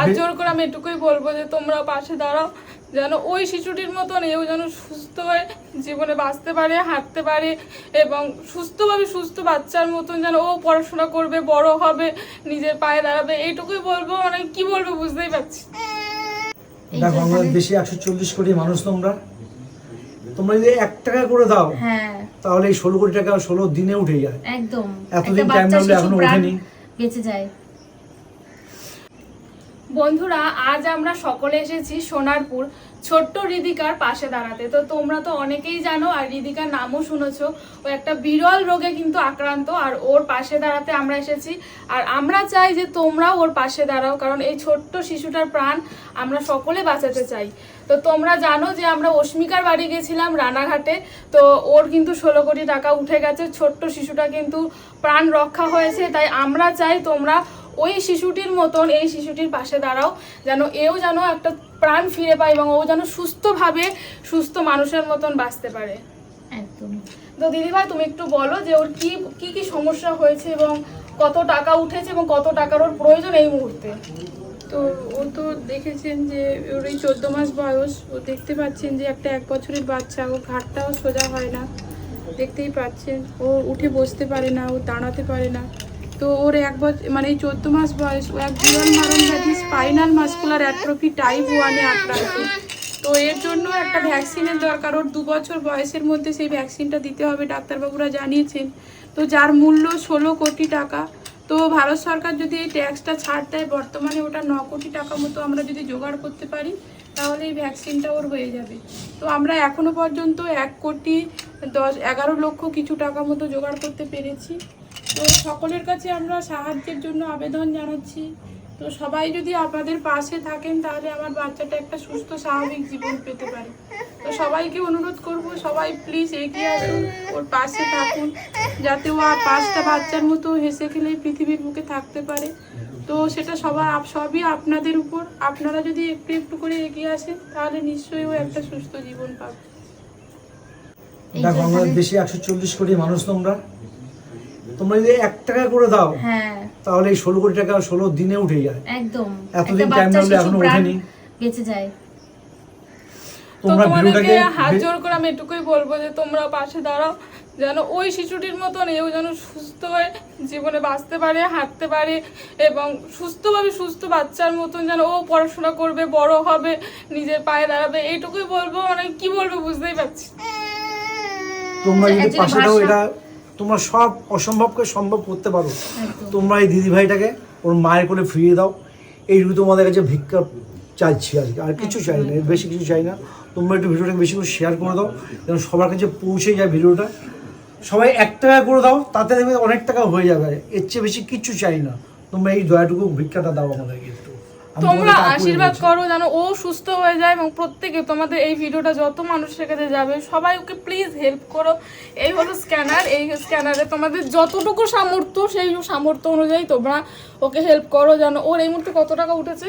হাত জোর করে আমি এটুকুই বলব যে তোমরা পাশে দাঁড়াও যেন ওই শিশুটির মতন এও যেন সুস্থ হয়ে জীবনে বাঁচতে পারে হাঁটতে পারে এবং সুস্থভাবে সুস্থ বাচ্চার মতন যেন ও পড়াশোনা করবে বড় হবে নিজের পায়ে দাঁড়াবে এইটুকুই বলব মানে কি বলব বুঝতেই পারছি দেখো আমরা দেশে একশো চল্লিশ কোটি মানুষ তোমরা। তোমরা যদি এক টাকা করে দাও হ্যাঁ। তাহলে এই ষোলো কোটি টাকা ষোলো দিনে উঠে যায়। একদম। এতদিন লাগল, এখনও ওঠেনি। বেঁচে যায়। বন্ধুরা, আজ আমরা সকলে এসেছি সোনারপুর। ছোট্ট রিদিকার পাশে দাঁড়াতে। তো তোমরা তো অনেকেই জানো, আর রিদিকার নামও শুনেছো, ও একটা বিরল রোগে কিন্তু আক্রান্ত, আর ওর পাশে দাঁড়াতে আমরা এসেছি। আর আমরা চাই যে তোমরাও ওর পাশে দাঁড়াও, কারণ এই ছোট্ট শিশুটার প্রাণ আমরা সকলে বাঁচাতে চাই। তো তোমরা জানো যে আমরা অস্মিকার বাড়ি গেছিলাম রানাঘাটে, তো ওর কিন্তু ষোলো কোটি টাকা উঠে গেছে। ছোট্ট শিশুটা কিন্তু প্রাণ রক্ষা হয়েছে, তাই আমরা চাই তোমরা ওই শিশুটির মতন এই শিশুটির পাশে দাঁড়াও যেন এও যেন একটা প্রাণ ফিরে পায় এবং ও যেন সুস্থভাবে সুস্থ মানুষের মতন বাঁচতে পারে। একদম। তো দিদিভাই তুমি একটু বলো যে ওর কি কি কি সমস্যা হয়েছে এবং কত টাকা উঠেছে এবং কত টাকার ওর প্রয়োজন এই মুহূর্তে? তো ও তো দেখেছেন যে ওর এই চোদ্দ মাস বয়স ও দেখতে পাচ্ছেন যে একটা এক বছরের বাচ্চা ও ঘাটটাও সোজা হয় না। দেখতেই পাচ্ছেন ও উঠে বসতে পারে না ও দাঁড়াতে পারে না। তো ওর এক বছর মানে এই চোদ্দ মাস বয়স, ও এক বিরল মারণ ব্যাধি স্পাইনাল মাস্কুলার অ্যাট্রফি টাইপ ওয়ানে আক্রান্ত। তো এর জন্য একটা ভ্যাকসিনের দরকার। ওর দু বছর বয়সের মধ্যে সেই ভ্যাকসিনটা দিতে হবে, ডাক্তারবাবুরা জানিয়েছেন। তো যার মূল্য ষোলো কোটি টাকা, তো ভারত সরকার যদি এই ট্যাক্সটা ছাড় দেয়, বর্তমানে ওটা ন কোটি টাকা মতো আমরা যদি জোগাড় করতে পারি, তাহলে এই ভ্যাকসিনটা ওর হয়ে যাবে। তো আমরা এখনও পর্যন্ত এক কোটি দশ, এগারো লক্ষ কিছু টাকা মতো জোগাড় করতে পেরেছি। তো সকলের কাছে আমরা সাহায্যের জন্য আবেদন জানাচ্ছি। তো সবাই যদি আপনাদের পাশে থাকেন, তাহলে আমার বাচ্চাটা একটা সুস্থ, স্বাভাবিক জীবন পেতে পারে। তো সবাইকে অনুরোধ করব, সবাই প্লিজ এগিয়ে আসুন, ওর পাশে থাকুন, যাতে ও পাঁচটা বাচ্চার মতো হেসে খেলে পৃথিবীর বুকে থাকতে পারে। তো সেটা সবার সবই আপনাদের উপর। আপনারা যদি একটু একটু করে এগিয়ে আসেন, তাহলে নিশ্চয়ই ও একটা সুস্থ জীবন পাবে। দেখো এখানে- দেশে একশো চল্লিশ কোটি মানুষ তোমরা তোমরা যদি এক টাকা করে দাও হ্যাঁ। তাহলে এই ষোলো কোটি টাকা ষোলো দিনে উঠে যায়। একদম। এতদিন time বাচ্চা এখনও ওঠেনি। বেঁচে যায়। তোমরা তোমাদেরকে ভিডিওটাকে হাত জোর করে আমি এটুকুই বলব যে তোমরা পাশে দাঁড়াও যেন ওই শিশুটির মতন এও যেন সুস্থ হয়ে জীবনে বাঁচতে পারে হাঁটতে পারে এবং সুস্থভাবে সুস্থ বাচ্চার মতন যেন ও পড়াশোনা করবে বড় হবে নিজের পায়ে দাঁড়াবে এইটুকুই বলব। মানে কি বলব বুঝতেই পারছি। তোমরা যদি পাশে দাও এটা তোমরা সব অসম্ভবকে সম্ভব করতে পারো। তোমরা এই দিদি ভাইটাকে ওর মায়ের কোলে ফিরিয়ে দাও। এইটুকু তোমাদের কাছে ভিক্ষা চাইছি আর আর কিছু চাই না এর বেশি কিছু চাই না। তোমরা একটু ভিডিওটাকে বেশি করে শেয়ার করে দাও যেন সবার কাছে পৌঁছে যায় ভিডিওটা। সবাই এক টাকা করে দাও তাতে দেখবে অনেক টাকা হয়ে যাবে। এর চেয়ে বেশি কিচ্ছু চাই না। তোমরা এই দয়াটুকু ভিক্ষাটা দাও আমাদেরকে একটু। তোমরা আশীর্বাদ করো যেন ও সুস্থ হয়ে যায় এবং প্রত্যেকে তোমাদের এই ভিডিওটা যত মানুষের কাছে যাবে সবাই ওকে প্লিজ হেল্প করো। এই হলো স্ক্যানার এই স্ক্যানারে তোমাদের যতটুকু সামর্থ্য সেই সামর্থ্য অনুযায়ী তোমরা ওকে হেল্প করো যেন ওর এই মুহূর্তে কত টাকা উঠেছে?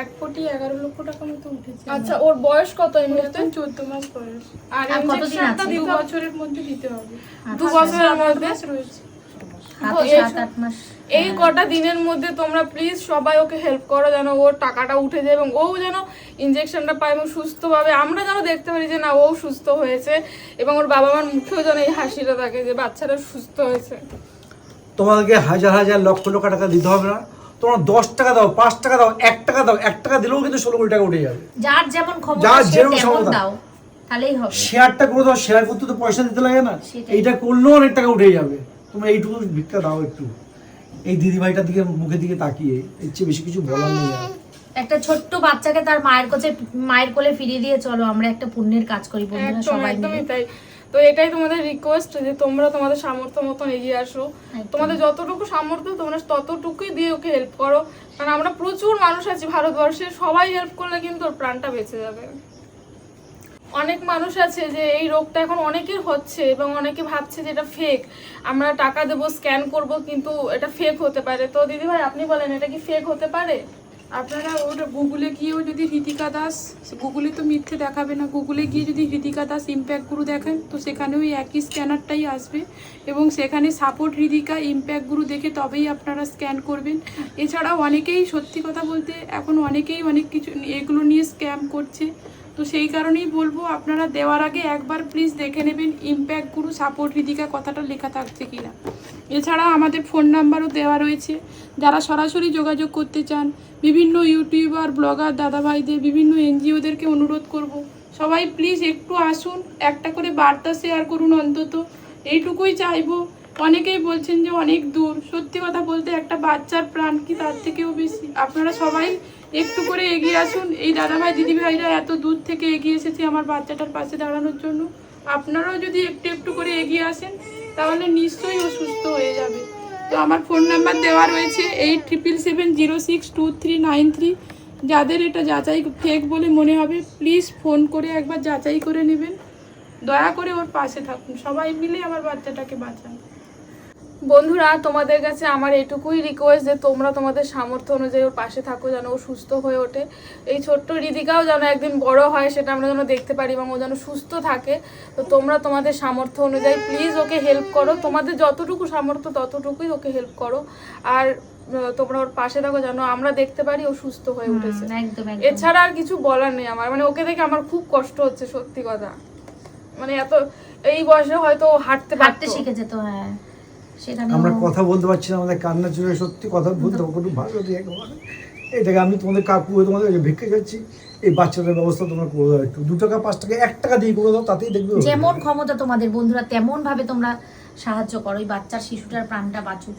এক কোটি এগারো লক্ষ টাকা মতো উঠেছে। আচ্ছা ওর বয়স কত এই মুহূর্তে? চোদ্দ মাস বয়স। আর? দু বছরের মধ্যে দিতে হবে। দু বছরের মধ্যে? রয়েছে। এই- এই কটা দিনের মধ্যে তোমরা প্লিজ সবাই ওকে হেল্প করো যেন ওর টাকাটা উঠে যায় এবং ও যেন ইনজেকশনটা পায় এবং সুস্থভাবে আমরা যেন দেখতে পারি যে না ও সুস্থ হয়েছে এবং ওর বাবা মার মুখেও যেন এই হাসিটা থাকে যে বাচ্চাটা সুস্থ হয়েছে। তোমাদেরকে হাজার হাজার লক্ষ লক্ষ টাকা দিতে হবে না। তোমরা দশ টাকা দাও পাঁচ টাকা দাও এক টাকা দাও এক টাকা দিলেও কিন্তু ষোলো কোটি টাকা উঠে যাবে। যার যেমন ক্ষমতা যার যেরকম ক্ষমতা। তাহলেই হবে। শেয়ারটা করে দাও শেয়ার করতে তো পয়সা দিতে লাগে না। এইটা করলেও অনেক টাকা উঠে যাবে। তোমরা এইটুকু ভিক্ষা দাও একটু। এই দিদি ভাইটার দিকে মুখের দিকে তাকিয়ে এর চেয়ে বেশি কিছু বলার নেই আর। একটা ছোট্ট বাচ্চাকে তার মায়ের কাছে মায়ের কোলে ফিরিয়ে দিয়ে চলো আমরা একটা পুণ্যের কাজ করি বন্ধুরা একদম সবাই একদমই মিলে। তাই। তো এটাই তোমাদের রিকোয়েস্ট যে তোমরা তোমাদের সামর্থ্য মতন এগিয়ে আসো। তোমাদের যতটুকু সামর্থ্য তোমরা ততটুকুই দিয়ে ওকে হেল্প করো। কারণ আমরা প্রচুর মানুষ আছি ভারতবর্ষে সবাই হেল্প করলে কিন্তু ওর প্রাণটা বেঁচে যাবে। অনেক মানুষ আছে যে এই রোগটা এখন অনেকের হচ্ছে এবং অনেকে ভাবছে যে এটা ফেক আমরা টাকা দেবো স্ক্যান করব, কিন্তু এটা ফেক হতে পারে। তো দিদি ভাই, আপনি বলেন, এটা কি ফেক হতে পারে? আপনারা ওটা গুগলে গিয়েও যদি হৃতিকা দাস গুগলে তো মিথ্যে দেখাবে না। গুগলে গিয়ে যদি হৃতিকা দাস ইম্প্যাক্ট গুরু দেখেন, তো সেখানে ওই একই স্ক্যানারটাই আসবে। এবং সেখানে সাপোর্ট হৃদিকা ইম্প্যাক্ট গুরু দেখে তবেই আপনারা স্ক্যান করবেন। এছাড়াও অনেকেই সত্যি কথা বলতে এখন অনেকেই অনেক কিছু এগুলো নিয়ে স্ক্যাম করছে। তো সেই কারণেই বলব, আপনারা দেওয়ার আগে একবার প্লিজ দেখে নেবেন ইম্প্যাক্ট গুরু সাপোর্ট হৃদিকা কথাটা লেখা থাকছে কিনা। এছাড়া আমাদের ফোন নাম্বারও দেওয়া রয়েছে। যারা সরাসরি যোগাযোগ করতে চান, বিভিন্ন ইউটিউবার ব্লগার দাদাভাইদের, বিভিন্ন এনজিওদেরকে অনুরোধ করব, সবাই প্লিজ একটু আসুন, একটা করে বার্তা শেয়ার করুন অন্তত। এইটুকুই চাইব। অনেকেই বলছেন যে অনেক দূর। সত্যি কথা বলতে একটা বাচ্চার প্রাণ কি তার থেকেও বেশি? আপনারা সবাই একটু করে এগিয়ে আসুন। এই দাদাভাই, দিদিভাইরা এত দূর থেকে এগিয়ে এসেছে আমার বাচ্চাটার পাশে দাঁড়ানোর জন্য। আপনারাও যদি একটু একটু করে এগিয়ে আসেন, তাহলে নিশ্চয়ই ও সুস্থ হয়ে যাবে। তো আমার ফোন নাম্বার দেওয়া রয়েছে eight triple seven zero six two three nine three. যাদের এটা যাচাই ফেক বলে মনে হবে প্লিজ ফোন করে একবার যাচাই করে নেবেন। দয়া করে ওর পাশে থাকুন। সবাই মিলে আমার বাচ্চাটাকে বাঁচান। বন্ধুরা তোমাদের কাছে আমার এটুকুই রিকোয়েস্ট যে তোমরা তোমাদের সামর্থ্য অনুযায়ী ওর পাশে থাকো যেন ও সুস্থ হয়ে ওঠে। এই ছোট্ট রিদিকাও যেন একদিন বড় হয় সেটা আমরা যেন দেখতে পারি এবং ও যেন সুস্থ থাকে। তো তোমরা তোমাদের সামর্থ্য অনুযায়ী প্লিজ ওকে হেল্প করো। তোমাদের যতটুকু সামর্থ্য ততটুকুই ওকে হেল্প করো। আর তোমরা ওর পাশে থাকো যেন আমরা দেখতে পারি ও সুস্থ হয়ে উঠেছে। এছাড়া আর কিছু বলার নেই আমার। মানে ওকে দেখে আমার খুব কষ্ট হচ্ছে সত্যি কথা। মানে এত এই বয়সে হয়তো হাঁটতে হাঁটতে পারতো। শিখেছে তো হ্যাঁ। আমরা কথা বলতে পারছি না আমাদের কান্না চলে সত্যি কথা বলতে পারব একটু ভালো দিয়ে এটাকে আমি তোমাদের কাকু হয়ে তোমাদের ভিক্ষে যাচ্ছি এই বাচ্চাদের ব্যবস্থা তোমরা করে দাও একটু। দু টাকা পাঁচ টাকা এক টাকা দিয়ে করে দাও তাতেই দেখবে যেমন ক্ষমতা তোমাদের বন্ধুরা তেমন ভাবে তোমরা সাহায্য করো। এই বাচ্চার শিশুটার প্রাণটা বাঁচুক।